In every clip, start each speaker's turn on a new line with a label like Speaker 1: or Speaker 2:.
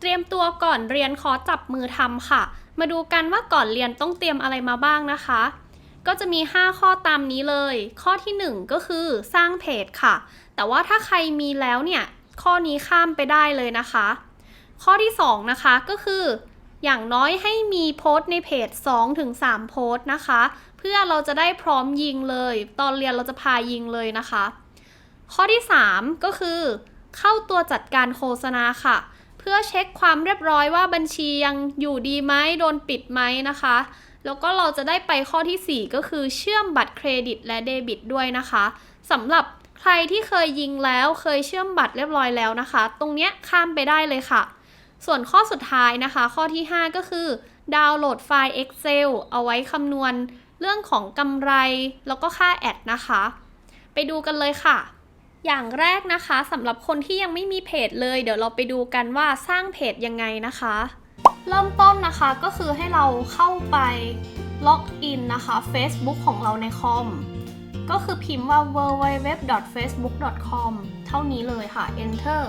Speaker 1: เตรียมตัวก่อนเรียนคอจับมือทำค่ะ มาดูกันว่าก่อนเรียนต้องเตรียมอะไรมาบ้างนะคะ ก็จะมี 5 ข้อตามนี้เลย ข้อที่ 1 ก็คือสร้างเพจค่ะ แต่ว่าถ้าใครมีแล้วเนี่ย ข้อนี้ข้ามไปได้เลยนะคะ ข้อที่ 2 นะคะก็คือ อย่างน้อยให้มีโพสต์ในเพจ 2-3 โพสต์นะคะ เพื่อเราจะได้พร้อมยิงเลย ตอนเรียนเราจะพายิงเลยนะคะ ข้อที่ 3 ก็คือ เข้าตัวจัดการโฆษณาค่ะ เพื่อเช็คความเรียบร้อยว่าบัญชียังอยู่ดีไหมโดนปิดไหมนะคะ แล้วก็เราจะได้ไปข้อทีสี่ 4 ก็คือเชื่อมบัตรเครดิตและเดบิตด้วยนะคะสำหรับใครที่เคยยิงแล้วเคยเชื่อมบัตรเรียบร้อยแล้วนะคะ ตรงเนี้ยข้ามไปได้เลยค่ะ ส่วนข้อสุดท้ายนะคะ ข้อที่ 5 ก็คือ ดาวน์โหลดไฟล์ Excel เอาไว้คำนวณเรื่องของกำไรแล้วก็ค่าแอดนะคะ ไปดูกันเลยค่ะ อย่างแรกนะคะสำหรับคนที่ยังไม่มีเพจเลย เดี๋ยวเราไปดูกันว่าสร้างเพจยังไงนะคะ เริ่มต้นนะคะก็คือให้เราเข้าไปล็อกอินนะคะ Facebook ของเราในคอมก็คือพิมพ์ว่า www.facebook.com เท่านี้เลยค่ะ enter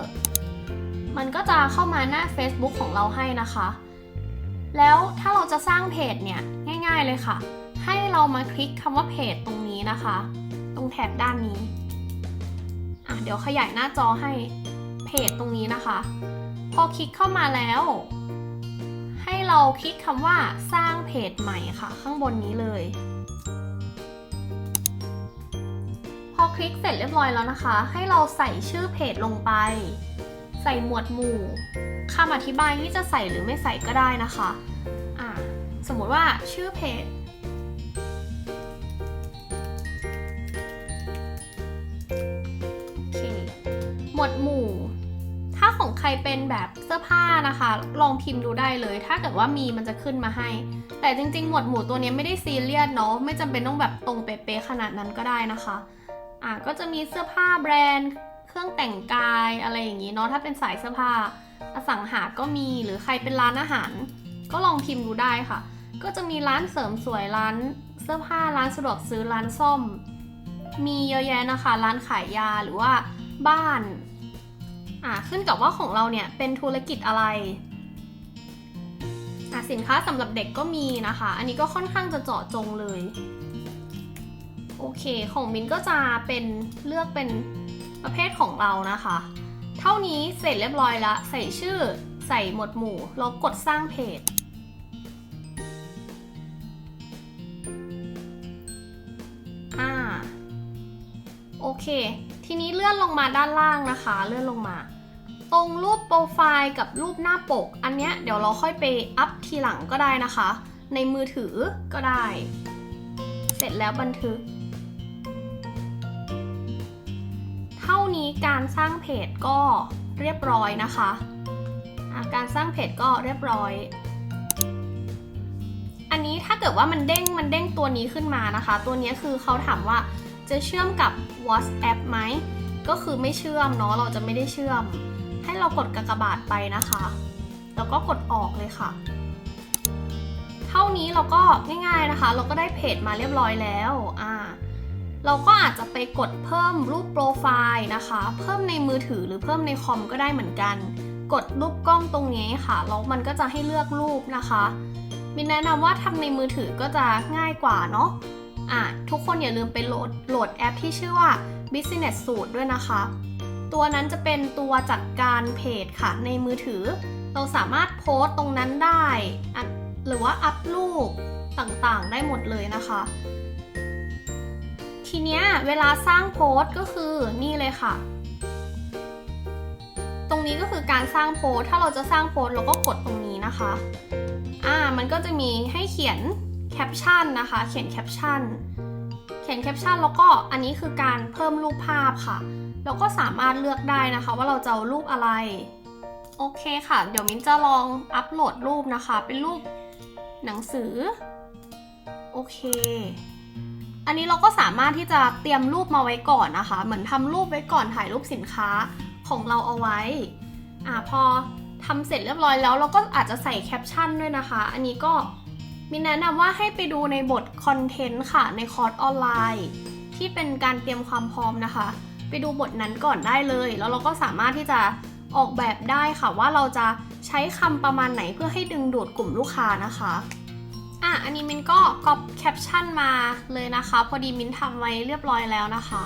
Speaker 1: มันก็จะเข้ามาหน้า Facebook ของเราให้นะคะ แล้วถ้าเราจะสร้างเพจเนี่ย ง่ายๆเลยค่ะ ให้เรามาคลิกคำว่าเพจตรงนี้นะคะ ตรงแถบด้านนี้ อะเดี๋ยวขยายหน้าจอให้เพจตรงนี้นะคะ พอคลิกเข้ามาแล้ว ให้เราคลิกคำว่าสร้างเพจใหม่ค่ะ ข้างบนนี้เลย พอคลิกเสร็จเรียบร้อยแล้วนะคะ ให้เราใส่ชื่อเพจลงไป ใส่หมวดหมู่คำอธิบายที่จะใส่หรือไม่ใส่ก็ได้นะคะ อะสมมติว่าชื่อเพจ เป็นแบบเสื้อผ้านะคะ ลองพิมพ์ดูได้เลย ถ้าเกิดว่ามีมันจะขึ้นมาให้ แต่จริงๆ หมวดหมู่ตัวนี้ไม่ได้ซีเรียสเนาะ ไม่จำเป็นต้องแบบตรงเป๊ะๆขนาดนั้นก็ได้นะคะ อะก็จะมีเสื้อผ้าแบรนด์ เครื่องแต่งกายอะไรอย่างนี้เนาะ ถ้าเป็นสายเสื้อผ้า อสังหา ก็มี หรือใครเป็นร้านอาหาร ก็ลองพิมพ์ดูได้ค่ะ ก็จะมีร้านเสริมสวย ร้านเสื้อผ้า ร้านสะดวกซื้อ ร้านซ่อม มีเยอะแยะนะคะ ร้านขายยาหรือว่าบ้าน อ่าขึ้นกับว่าของเราเนี่ยเป็นธุรกิจอะไรอะสินค้าสำหรับเด็กก็มีนะคะ อันนี้ก็ค่อนข้างจะเจาะจงเลย โอเค ของมินก็จะเป็นเลือกเป็นประเภทของเรานะคะ เท่านี้เสร็จเรียบร้อยล้วใส่ชื่อใส่หมวดหมู่แล้วกดสร้างเพจ อ่า โอเค ทีนี้เลื่อนลงมาด้านล่างนะคะ เลื่อนลงมา ตรงรูปโปรไฟล์กับรูปหน้าปก อันเนี้ยเดี๋ยวเราค่อยไปอัพทีหลังก็ได้นะคะ ในมือถือก็ได้ เสร็จแล้วบันทึก เท่านี้การสร้างเพจก็เรียบร้อยนะคะะการสร้างเพจก็เรียบร้อย อันนี้ถ้าเกิดว่ามันเด้งมันเด้งตัวนี้ขึ้นมานะคะ ตัวนี้คือเขาถามว่า จะเชื่อมกับ WhatsApp ไหม ก็คือไม่เชื่อมเนาะ เราจะไม่ได้เชื่อม ให้เรากดกากบาทไปนะคะ แล้วก็กดออกเลยค่ะ เท่านี้เราก็ง่ายๆนะคะ เราก็ได้เพจมาเรียบร้อยแล้ว อ่า เราก็อาจจะไปกดเพิ่มรูปโปรไฟล์นะคะ เพิ่มในมือถือหรือเพิ่มในคอมก็ได้เหมือนกัน กดรูปกล้องตรงนี้ค่ะ แล้วมันก็จะให้เลือกรูปนะคะมินแนะนำว่าทำในมือถือก็จะง่ายกว่าเนาะ อะทุกคนอย่าลืมไปโหลดโหลดแอปที่ชื่อว่า Business Suite ด้วยนะคะ ตัวนั้นจะเป็นตัวจัดการเพจค่ะในมือถือ เราสามารถโพสต์ตรงนั้นได้อะหรือว่าอัพรูปต่างๆ ได้หมดเลยนะคะ ทีเนี้ยเวลาสร้างโพสต์ก็คือนี่เลยค่ะ ตรงนี้ก็คือการสร้างโพสต์ถ้าเราจะสร้างโพสต์เราก็กดตรงนี้นะคะ อ่ามันก็จะมีให้เขียนแค ปชั่นนะคะ เขียนแคปชั่น เขียนแคปชั่นแล้วก็อันนี้คือการเพิ่มรูปภาพค่ะเราก็สามารถเลือกได้นะคะ ว่าเราจะเอารูปอะไร โอเคค่ะ เดี๋ยวมิ้นจะลองอัปโหลดรูปนะคะ เป็นรูปหนังสือ โอเค อันนี้เราก็สามารถที่จะเตรียมรูปมาไว้ก่อนนะคะ เหมือนทำรูปไว้ก่อนถ่ายรูปสินค้าของเราเอาไว้อ่าพอทำเสร็จเรียบร้อยแล้วเราก็อาจจะใส่แคปชั่นด้วยนะคะ อันนี้ก็ มีแนะนำว่าให้ไปดูในบทคอนเทนต์ค่ะ ในคอร์สออนไลน์ ที่เป็นการเตรียมความพร้อมนะคะ ไปดูบทนั้นก่อนได้เลย แล้วเราก็สามารถที่จะออกแบบได้ค่ะว่าเราจะใช้คำประมาณไหนเพื่อให้ดึงดูดกลุ่มลูกค้านะคะอะอันนี้มินก็ก๊อปแคปชั่นมาเลยนะคะ พอดีมินทำไว้เรียบร้อยแล้วนะคะ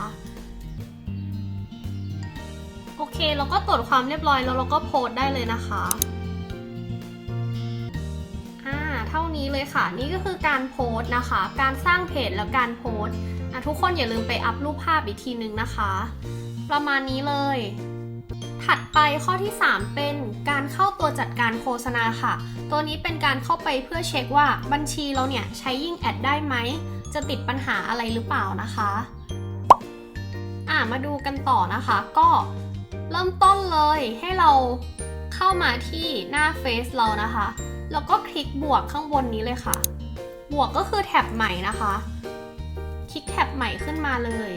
Speaker 1: โอเค เราก็ตรวจความเรียบร้อยแล้วเราก็โพสต์ได้เลยนะคะ ท่านี้เลยค่ะ นี่ก็คือการโพสต์นะคะ การสร้างเพจแล้วการโพสต์ทุกคนอย่าลืมไปอัพรูปภาพอีกทีนึงนะคะ ประมาณนี้เลย ถัดไปข้อที่ 3 เป็นการเข้าตัวจัดการโฆษณาค่ะ ตัวนี้เป็นการเข้าไปเพื่อเช็คว่าบัญชีเราเนี่ยใช้ยิงแอดได้ไหม จะติดปัญหาอะไรหรือเปล่านะคะอ่ามาดูกันต่อนะคะ ก็เริ่มต้นเลยให้เราเข้ามาที่หน้าเฟซเรานะคะ แล้วก็คลิกบวกข้างบนนี้เลยค่ะ บวกก็คือแท็บใหม่นะคะ คลิกแท็บใหม่ขึ้นมาเลย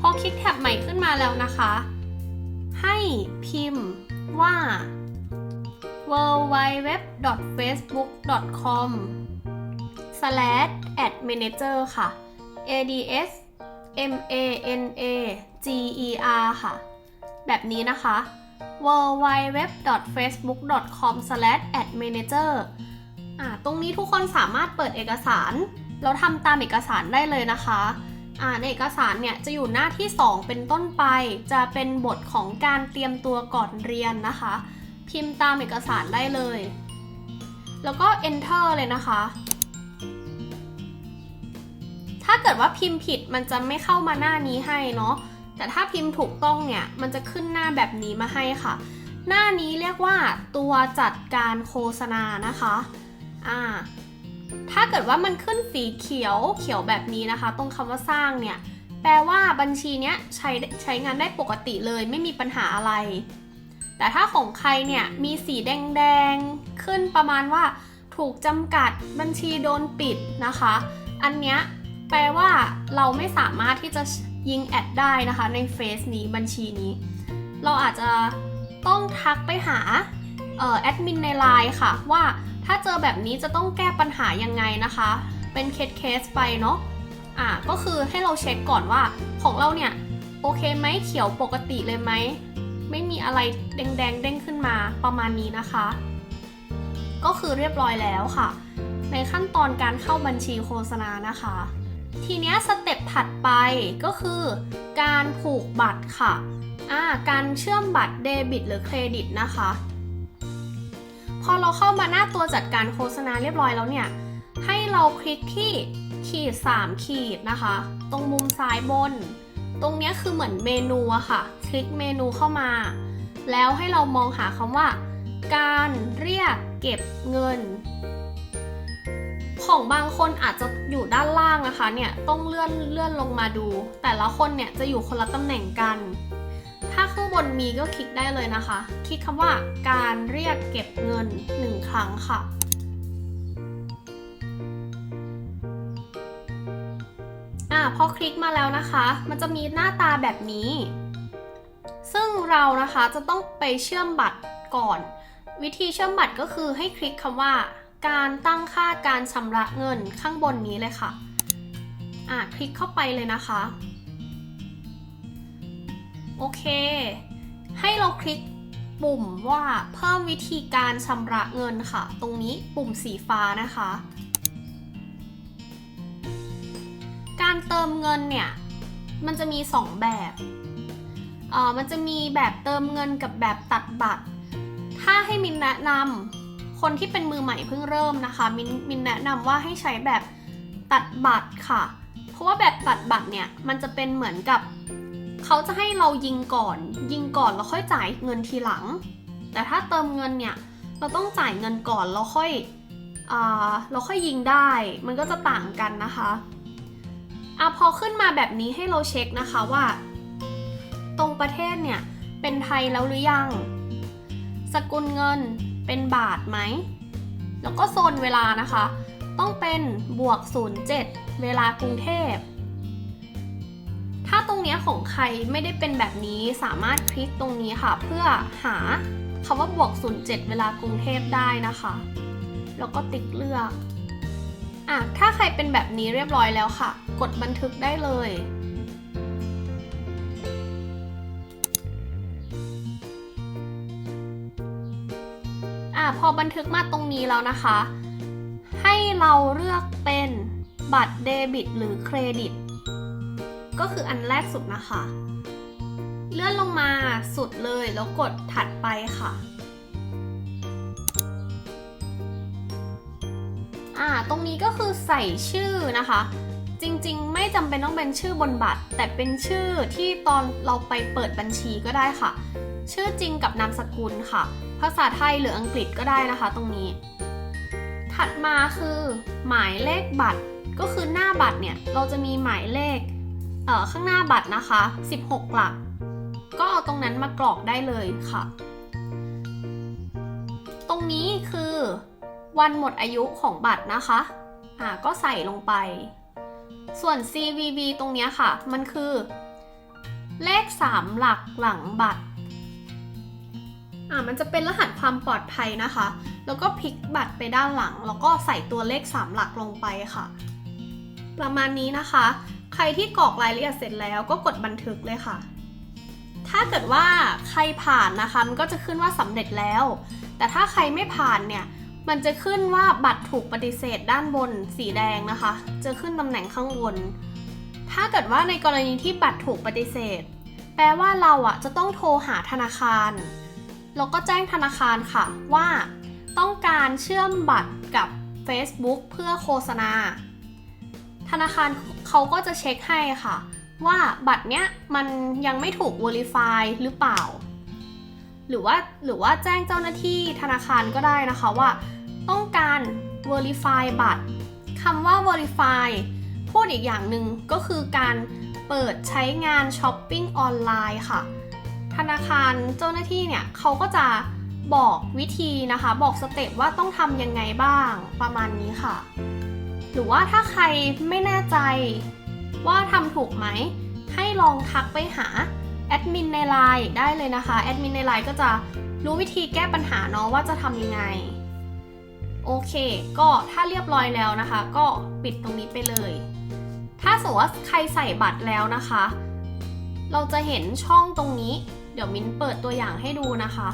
Speaker 1: พอคลิกแท็บใหม่ขึ้นมาแล้วนะคะ ให้พิมพ์ว่า www.facebook.com slash ad manager ค่ะ ads m a n a g e r ค่ะ แบบนี้นะคะ www.facebook.com/admanager อ่าตรงนี้ทุกคนสามารถเปิดเอกสาร แล้วทำตามเอกสารได้เลยนะคะอ่าในเอกสารเนี่ยจะอยู่หน้าที่ 2 เป็นต้นไป จะเป็นบทของการเตรียมตัวก่อนเรียนนะคะ พิมพ์ตามเอกสารได้เลย แล้วก็ enter เลยนะคะ ถ้าเกิดว่าพิมพ์ผิดมันจะไม่เข้ามาหน้านี้ให้เนาะ แต่ถ้าพิมพ์ถูกต้องเนี่ย มันจะขึ้นหน้าแบบนี้มาให้ค่ะ หน้านี้เรียกว่าตัวจัดการโฆษณานะคะอ่าถ้าเกิดว่ามันขึ้นสีเขียวเขียวแบบนี้นะคะ ตรงคำว่าสร้างเนี่ย แปลว่าบัญชีเนี้ยใช้ใช้งานได้ปกติเลยไม่มีปัญหาอะไร แต่ถ้าของใครเนี่ยมีสีแดงๆ ขึ้นประมาณว่า ถูกจำกัดบัญชีโดนปิดนะคะ อันเนี้ยแปลว่าเราไม่สามารถที่จะ ยิงแอดได้นะคะในเฟซนี้บัญชีนี้ เราอาจจะต้องทักไปหาแอดมินในไลน์ค่ะ ว่าถ้าเจอแบบนี้จะต้องแก้ปัญหายังไงนะคะ เป็นเคสเคสไปเนาะอ่าก็คือให้เราเช็คก่อนว่าของเราเนี่ย โอเคไหมเขียวปกติเลยไหม ไม่มีอะไรแดงๆเด้งขึ้นมาประมาณนี้นะคะ ก็คือเรียบร้อยแล้วค่ะ ในขั้นตอนการเข้าบัญชีโฆษณานะคะ ทีเนี้ยสเต็ปถัดไปก็คือการผูกบัตรค่ะอ่าการเชื่อมบัตรเดบิตหรือเครดิตนะคะ พอเราเข้ามาหน้าตัวจัดการโฆษณาเรียบร้อยแล้วเนี่ย ให้เราคลิกที่ขีด 3 ขีดนะคะ ตรงมุมซ้ายบน ตรงนี้คือเหมือนเมนูอะค่ะ คลิกเมนูเข้ามา แล้วให้เรามองหาคำว่า การเรียกเก็บเงิน ของบางคนอาจจะอยู่ด้านล่างนะคะเนี่ยต้องเลื่อนเลื่อนลงมาดู แต่ละคนเนี่ยจะอยู่คนละตำแหน่งกัน ถ้าข้างบนมีก็คลิกได้เลยนะคะ คลิกคำว่าการเรียกเก็บเงิน 1 ครั้งค่ะอ่าพอคลิกมาแล้วนะคะ มันจะมีหน้าตาแบบนี้ ซึ่งเรานะคะจะต้องไปเชื่อมบัตรก่อน วิธีเชื่อมบัตรก็คือให้คลิกคำว่า การตั้งค่าการชำระเงินข้างบนนี้เลยค่ะ อ่าคลิกเข้าไปเลยนะคะ โอเค ให้เราคลิกปุ่มว่าเพิ่มวิธีการชำระเงินค่ะ ตรงนี้ปุ่มสีฟ้านะคะ การเติมเงินเนี่ย มันจะมี 2 แบบเอ่อมันจะมีแบบเติมเงินกับแบบตัดบัตร ถ้าให้มินแนะนำ คนที่เป็นมือใหม่เพิ่งเริ่มนะคะ มินมินแนะนำว่าให้ใช้แบบตัดบัตรค่ะ เพราะว่าแบบตัดบัตรเนี่ย มันจะเป็นเหมือนกับเขาจะให้เรายิงก่อน ยิงก่อนแล้วค่อยจ่ายเงินทีหลัง แต่ถ้าเติมเงินเนี่ย เราต้องจ่ายเงินก่อนแล้วค่อยอเราค่อยยิงได้ มันก็จะต่างกันนะคะอะพอขึ้นมาแบบนี้ให้เราเช็คนะคะว่า ตรงประเทศเนี่ยเป็นไทยแล้วหรือยัง สกุลเงิน เป็นบาทไหม แล้วก็โซนเวลานะคะ ต้องเป็นบวก 07 เวลากรุงเทพ ถ้าตรงเนี้ยของใครไม่ได้เป็นแบบนี้สามารถคลิกตรงนี้ค่ะ เพื่อหาคำว่าบวก 07 เวลากรุงเทพได้นะคะ แล้วก็ติ๊กเลือกอะถ้าใครเป็นแบบนี้เรียบร้อยแล้วค่ะ กดบันทึกได้เลย พอบันทึกมาตรงนี้แล้วนะคะ ให้เราเลือกเป็นบัตรเดบิตหรือเครดิต ก็คืออันแรกสุดนะคะ เลื่อนลงมาสุดเลยแล้วกดถัดไปค่ะอ่าตรงนี้ก็คือใส่ชื่อนะคะ จริงๆ ไม่จำเป็นต้องเป็นชื่อบนบัตร แต่เป็นชื่อที่ตอนเราไปเปิดบัญชีก็ได้ค่ะ ชื่อจริงกับนามสกุลค่ะ ภาษาไทยหรืออังกฤษก็ได้นะคะตรงนี้ ถัดมาคือ หมายเลขบัตร ก็คือหน้าบัตรเนี่ยเราจะมีหมายเลขเอ่อข้างหน้าบัตรนะคะ 16 หลัก ก็เอาตรงนั้นมากรอกได้เลยค่ะ ตรงนี้คือวันหมดอายุของบัตรนะคะ อ่า ก็ใส่ลงไป ส่วน CVV ตรงนี้ค่ะ มันคือ เลข 3 หลักหลังบัตร อ่ามันจะเป็นรหัสความปลอดภัยนะคะ แล้วก็พลิกบัตรไปด้านหลัง แล้วก็ใส่ตัวเลข 3 หลักลงไปค่ะ ประมาณนี้นะคะ ใครที่กรอกรายละเอียดเสร็จแล้วก็กดบันทึกเลยค่ะ ถ้าเกิดว่าใครผ่านนะคะมันก็จะขึ้นว่าสำเร็จแล้ว แต่ถ้าใครไม่ผ่านเนี่ยมันจะขึ้นว่าบัตรถูกปฏิเสธด้านบนสีแดงนะคะ จะขึ้นตำแหน่งข้างบน ถ้าเกิดว่าในกรณีที่บัตรถูกปฏิเสธ แปลว่าเราอะจะต้องโทรหาธนาคาร แล้วก็แจ้งธนาคารค่ะว่า ต้องการเชื่อมบัตรกับ Facebook เพื่อโฆษณา ธนาคารเขาก็จะเช็คให้ค่ะ ว่าบัตรเนี้ยมันยังไม่ถูก Verify หรือเปล่า หรือว่าหรือว่าแจ้งเจ้าหน้าที่ธนาคารก็ได้นะคะว่า ต้องการ Verify บัตรคำว่า Verify พูดอีกอย่างหนึ่งก็คือการเปิดใช้งานช้อปปิ้งออนไลน์ค่ะ ธนาคารเจ้าหน้าที่เนี่ยเขาก็จะบอกวิธีนะคะ บอกสเต็ปว่าต้องทำยังไงบ้างประมาณนี้ค่ะ หรือว่าถ้าใครไม่แน่ใจว่าทำถูกไหม ให้ลองทักไปหาแอดมินในไลน์ได้เลยนะคะแอดมินในไลน์ก็จะรู้วิธีแก้ปัญหาเนาะว่าจะทำยังไง โอเค ก็ถ้าเรียบร้อยแล้วนะคะ ก็ปิดตรงนี้ไปเลย ถ้าสมมติว่าใครใส่บัตรแล้วนะคะ เราจะเห็นช่องตรงนี้ ดี๋ยวมิ้นเปิดตัวอย่างให้ดูนะคะ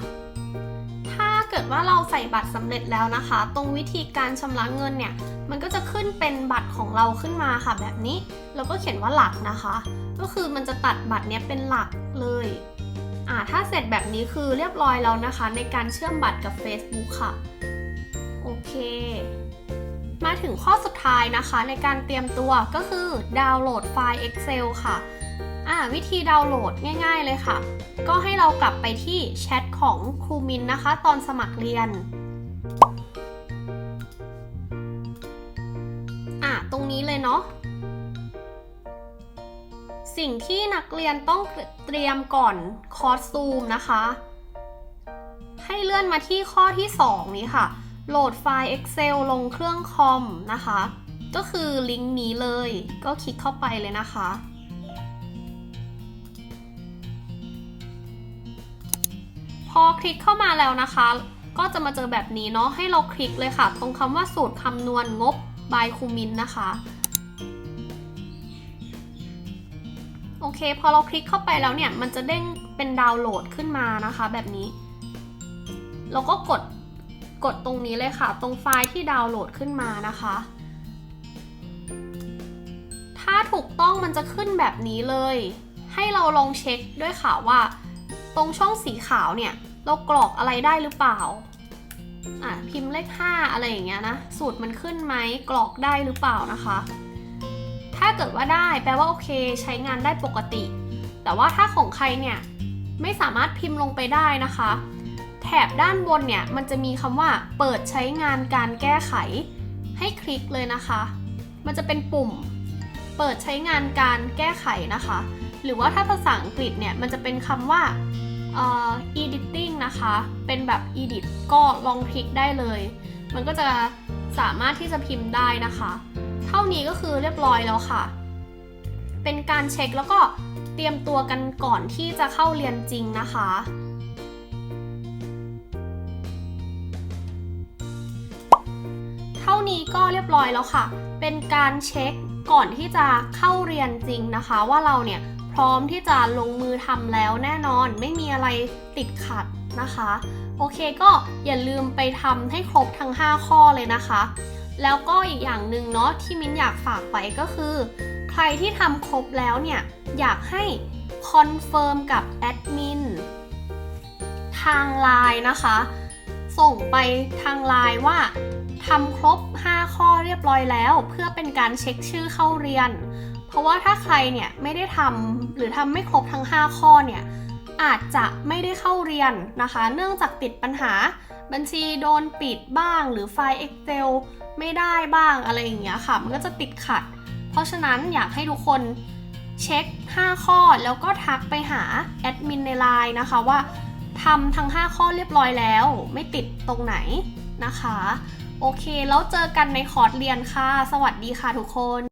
Speaker 1: ถ้าเกิดว่าเราใส่บัตรสำเร็จแล้วนะคะ ตรงวิธีการชำระเงินเนี่ย มันก็จะขึ้นเป็นบัตรของเราขึ้นมาค่ะ แบบนี้ แล้วก็เขียนว่าหลักนะคะ ก็คือมันจะตัดบัตรเนี้ยเป็นหลักเลยอ่าถ้าเสร็จแบบนี้คือเรียบร้อยแล้วนะคะ ในการเชื่อมบัตรกับ Facebook ค่ะ โอเค มาถึงข้อสุดท้ายนะคะ ในการเตรียมตัวก็คือดาวน์โหลดไฟล์ Excel ค่ะ อ่าวิธีดาวน์โหลดง่าย ๆเลยค่ะ ก็ให้เรากลับไปที่แชทของครูมินนะคะ ตอนสมัครเรียนอะตรงนี้เลยเนาะสิ่งที่นักเรียนต้องเตรียมก่อนคอร์สซูมนะคะ ให้เลื่อนมาที่ข้อที่ 2 นี้ค่ะ โหลดไฟล์ Excel ลงเครื่องคอมนะคะ ก็คือลิงก์นี้เลยก็คลิกเข้าไปเลยนะคะ พอคลิกเข้ามาแล้วนะคะ ก็จะมาเจอแบบนี้เนาะให้เราคลิกเลยค่ะ ตรงคำว่าสูตรคำนวณงบบายคูมินนะคะโอเค พอเราคลิกเข้าไปแล้วเนี่ย มันจะเด้งเป็นดาวน์โหลดขึ้นมานะคะ แบบนี้ เราก็กดกดตรงนี้เลยค่ะ ตรงไฟล์ที่ดาวน์โหลดขึ้นมานะคะ ถ้าถูกต้องมันจะขึ้นแบบนี้เลย ให้เราลองเช็คด้วยค่ะว่า ตรงช่องสีขาวเนี่ย เรากรอกอะไรได้หรือเปล่า อะพิมพ์เลข 5 อะไรอย่างเงี้ยนะ สูตรมันขึ้นไหมกรอกได้หรือเปล่านะคะ ถ้าเกิดว่าได้แปลว่าโอเค ใช้งานได้ปกติ แต่ว่าถ้าของใครเนี่ยไม่สามารถพิมพ์ลงไปได้นะคะ แถบด้านบนเนี่ยมันจะมีคำว่าเปิดใช้งานการแก้ไข ให้คลิกเลยนะคะ มันจะเป็นปุ่ม เปิดใช้งานการแก้ไขนะคะ หรือว่าถ้าภาษาอังกฤษเนี่ยมันจะเป็นคำว่าเอ่อ editing นะคะ เป็นแบบ edit ก็ลองคลิกได้เลย มันก็จะสามารถที่จะพิมพ์ได้นะคะ เท่านี้ก็คือเรียบร้อยแล้วค่ะ เป็นการเช็คแล้วก็เตรียมตัวกันก่อนที่จะเข้าเรียนจริงนะคะเท่านี้ก็เรียบร้อยแล้วค่ะ เป็นการเช็ค ก่อนที่จะเข้าเรียนจริงนะคะ ว่าเราเนี่ยพร้อมที่จะลงมือทำแล้วแน่นอนไม่มีอะไรติดขัดนะคะ โอเคก็อย่าลืมไปทำให้ครบทั้ง 5 ข้อเลยนะคะ แล้วก็อีกอย่างหนึ่งเนาะที่มิ้นอยากฝากไว้ก็คือ ใครที่ทำครบแล้วเนี่ยอยากให้คอนเฟิร์มกับแอดมินทางไลน์นะคะ ส่งไปทางไลน์ว่า ทำครบ 5 ข้อเรียบร้อยแล้ว เพื่อเป็นการเช็คชื่อเข้าเรียน เพราะว่าถ้าใครเนี่ยไม่ได้ทำหรือทำไม่ครบทั้ง 5 ข้อเนี่ยอาจจะไม่ได้เข้าเรียนนะคะ เนื่องจากติดปัญหา บัญชีโดนปิดบ้าง หรือไฟล์ Excel ไม่ได้บ้างอะไรอย่างเงี้ยค่ะ มันก็จะติดขัด เพราะฉะนั้นอยากให้ทุกคนเช็ค 5 ข้อแล้วก็ทักไปหาแอดมินในไลน์นะคะว่าทำทั้ง 5 ข้อเรียบร้อยแล้ว ไม่ติดตรงไหนนะคะ โอเค แล้วเจอกันในคอร์สเรียนค่ะ สวัสดีค่ะทุกคน